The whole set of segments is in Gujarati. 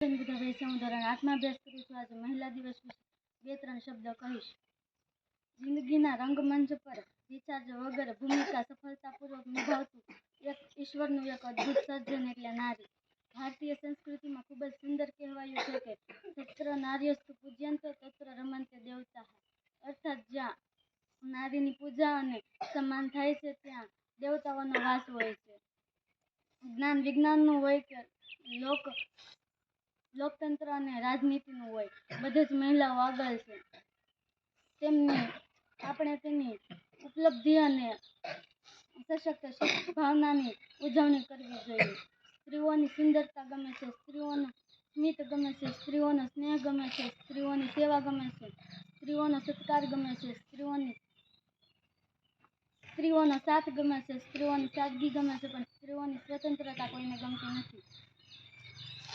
ભારતીય સંસ્કૃતિમાં ખૂબ જ સુંદર કહેવાયું છે કે તત્ર નાર્યસ્તુ પૂજ્યંતો તત્ર રમંતે દેવતા અર્થાત જ્યાં નારીની પૂજા અને સન્માન થાય છે, ત્યાં દેવતાઓનો વાસ હોય છે. જ્ઞાન વિજ્ઞાનનું હોય કે લોક લોકતંત્ર અને રાજનીતિનું હોય, બધે જ મહિલાઓ આગળ છે. તેમને આપણે તેની ઉપલબ્ધિ અને સશક્ત ભાવનાની ઉજવણી કરવી જોઈએ. સ્ત્રીઓની સુંદરતા ગમે છે, સ્ત્રીઓનું સ્મિત ગમે છે, સ્ત્રીઓનો સ્નેહ ગમે છે, સ્ત્રીઓની સેવા ગમે છે, સ્ત્રીઓનો સત્કાર ગમે છે, સ્ત્રીઓની સ્ત્રીઓનો સાથ ગમે છે, સ્ત્રીઓની સાદગી ગમે છે, પણ સ્ત્રીઓની સ્વતંત્રતા કોઈને ગમતી નથી.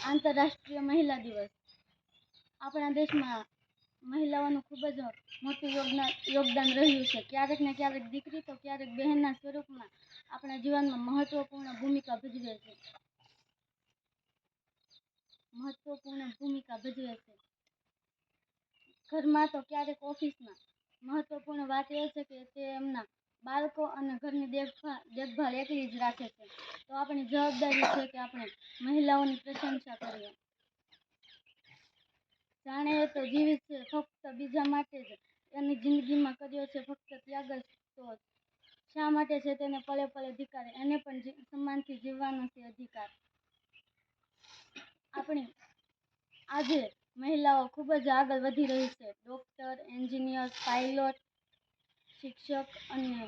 આંતરરાષ્ટ્રીય મહિલા દિવસ. આપણા દેશમાં મહિલાઓનું ખૂબ જ મોટું યોગદાન યોગદાન રહ્યું છે. ક્યારેક ને ક્યારેક દીકરી તો ક્યારેક બહેનના સ્વરૂપમાં આપણા જીવનમાં મહત્વપૂર્ણ ભૂમિકા ભજવે છે. મહત્વપૂર્ણ ભૂમિકા ભજવે છે. ઘરમાં તો ક્યારેક ઓફિસમાં મહત્વપૂર્ણ વાત એ છે કે તે એમના બાળકો અને ઘરની દેખભાળ દેખભાળ એકલી જ રાખે છે. તો આપણી જવાબદારી છે કે આપણે મહિલાઓની પ્રશંસા કરીએ. જાણે તો જીવિત છે, ફક્ત બીજા માટે જ. એની જિંદગીમાં કર્યો છે ફક્ત ત્યાગ જ તો શા માટે છે તેને પળે પળે અધિકાર? એને પણ સમાનથી જીવવાનો છે અધિકાર. આપણી, આજે મહિલાઓ ખૂબ જ આગળ વધી રહી છે. ડૉક્ટર, એન્જિનિયર, પાયલોટ શિક્ષક અને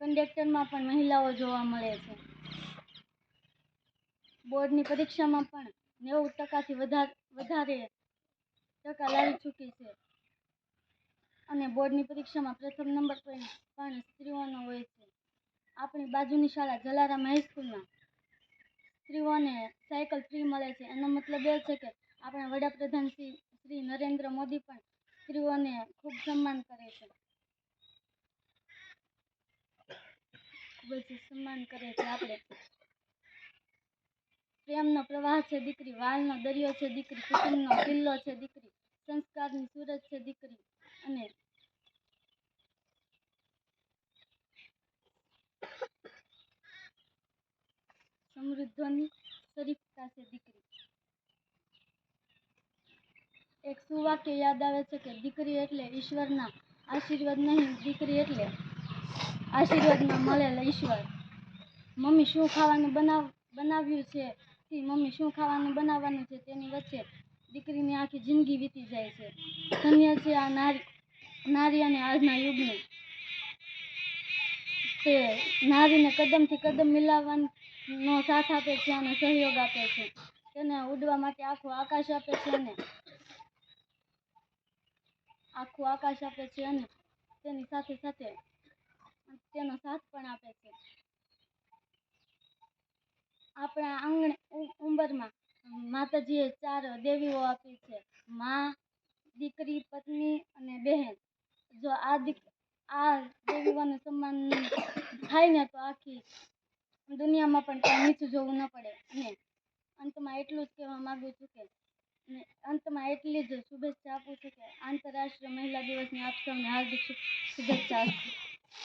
કંડક્ટરમાં પણ મહિલાઓ જોવા મળે છે. બોર્ડની પરીક્ષામાં પણ નેવું ટકાથી વધારે ટકા લાવી ચૂકી છે. અને બોર્ડની પરીક્ષામાં પ્રથમ નંબર પણ સ્ત્રીઓનો હોય છે. આપણી બાજુની શાળા જલારામ હાઈસ્કૂલમાં સ્ત્રીઓને સાયકલ ફ્રી મળે છે. એનો મતલબ એ છે કે આપણા વડાપ્રધાન શ્રી શ્રી નરેન્દ્ર મોદી પણ સ્ત્રીઓને ખૂબ સન્માન કરે છે. ખૂબ જ સન્માન કરે છે આપણે. પ્રેમનો પ્રવાહ છે દીકરી, વાલનો દરિયો છે દીકરી, કુટુંબનો કિલ્લો છે દીકરી, સંસ્કારની સુરત છે દીકરી. અને સમૃદ્ધોની શરીફતા છે દીકરી. એક સુવાક્ય યાદ આવે છે કે દીકરી એટલે ઈશ્વરના આશીર્વાદ નહીં, દીકરી એટલે આશીર્વાદમાં મળેલા ઈશ્વર. મમ્મી શું ખાવાનું બનાવ, બનાવ્યું છે? થી મમ્મી શું ખાવાનું બનાવવાનું છે તેની વચ્ચે દીકરીની આખી જિંદગી વીતી જાય છે. ધન્ય છે આ નારી નારી અને આજના યુગની. તે નારીને કદમથી કદમ મિલાવવાનો સાથ આપે છે અને સહયોગ આપે છે. તેને ઉડવા માટે આખું આકાશ આપે છે અને આખું આકાશ આપે છે અને તેની સાથે સાથે તેનો સાથ પણ આપે છે. આપણા આંગણે ઉંબરમાં માતાજીએ ચાર દેવીઓ આપી છે. માં, દીકરી, પત્ની અને બહેન. જો આ આ દેવીઓનું સન્માન થાય ને તો આખી દુનિયામાં પણ કંઈ નીચું જોવું ન પડે. અને અંતમાં એટલું જ કહેવા માગું છું કે અંતમાં એટલી જ શુભેચ્છા આપું છું કે આંતરરાષ્ટ્રીય મહિલા દિવસની આપ સૌને હાર્દિક શુભેચ્છા આપું